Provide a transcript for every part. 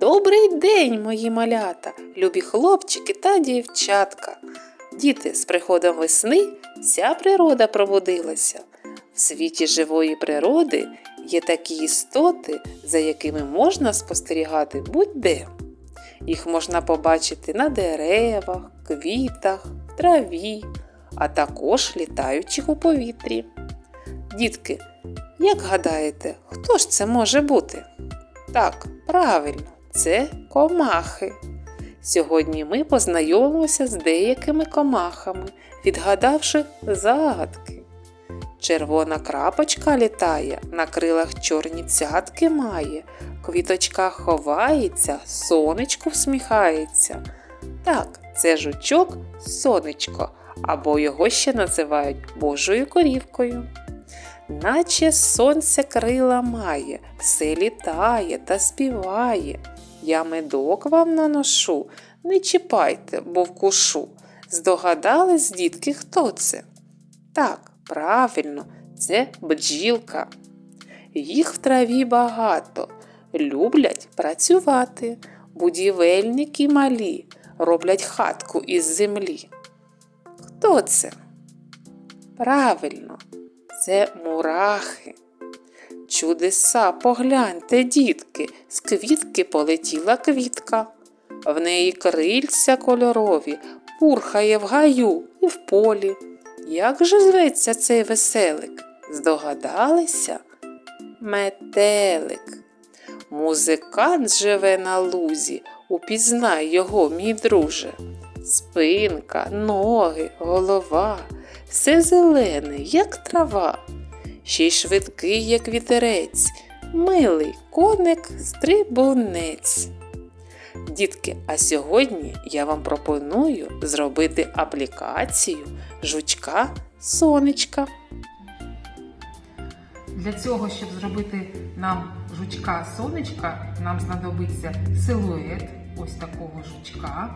Добрий день, мої малята, любі хлопчики та дівчатка. Діти, з приходом весни вся природа пробудилася. В світі живої природи є такі істоти, за якими можна спостерігати будь-де. Їх можна побачити на деревах, квітах, траві, а також літаючих у повітрі. Дітки, як гадаєте, хто ж це може бути? Так, правильно, це комахи. Сьогодні ми познайомимося з деякими комахами, відгадавши загадки. Червона крапочка літає, на крилах чорні цятки має, квіточка ховається, сонечко всміхається. Так, це жучок сонечко, або його ще називають Божою корівкою. Наче сонце крила має, все літає та співає. Я медок вам наношу, не чіпайте, бо вкушу. Здогадались, дітки, хто це? Так, правильно, це бджілка. Їх в траві багато, люблять працювати. Будівельники малі роблять хатку із землі. Хто це? Правильно, це мурахи. Чудеса, погляньте, дітки, з квітки полетіла квітка. В неї крильця кольорові, пурхає в гаю і в полі. Як же зветься цей веселик? Здогадалися? Метелик. Музикант живе на лузі, упізнай його, мій друже. Спинка, ноги, голова, все зелене, як трава, ще й швидкий, як вітерець, милий коник стрибунець. Дітки, а сьогодні я вам пропоную зробити аплікацію жучка сонечка. Для цього, щоб зробити нам жучка сонечка, нам знадобиться силует ось такого жучка,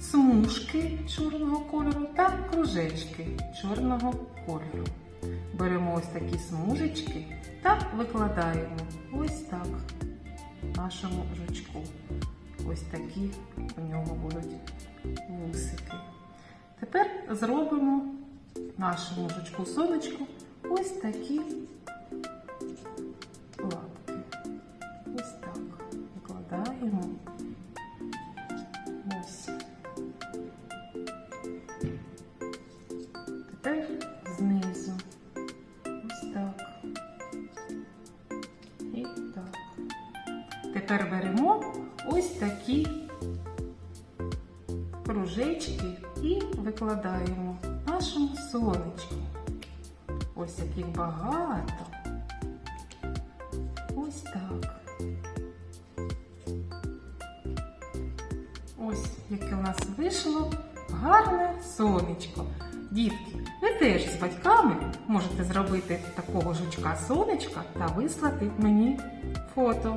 смужки чорного кольору та кружечки чорного кольору. Беремо ось такі смужечки та викладаємо ось так нашому жучку. Ось такі у нього будуть вусики. Тепер зробимо нашому жучку сонечку ось такі лапки. Ось так. Викладаємо. Тепер беремо ось такі кружечки і викладаємо нашому сонечку. Ось яких багато. Ось так. Ось яке у нас вийшло гарне сонечко. Дітки, ви теж з батьками можете зробити такого жучка сонечка та вислати мені фото.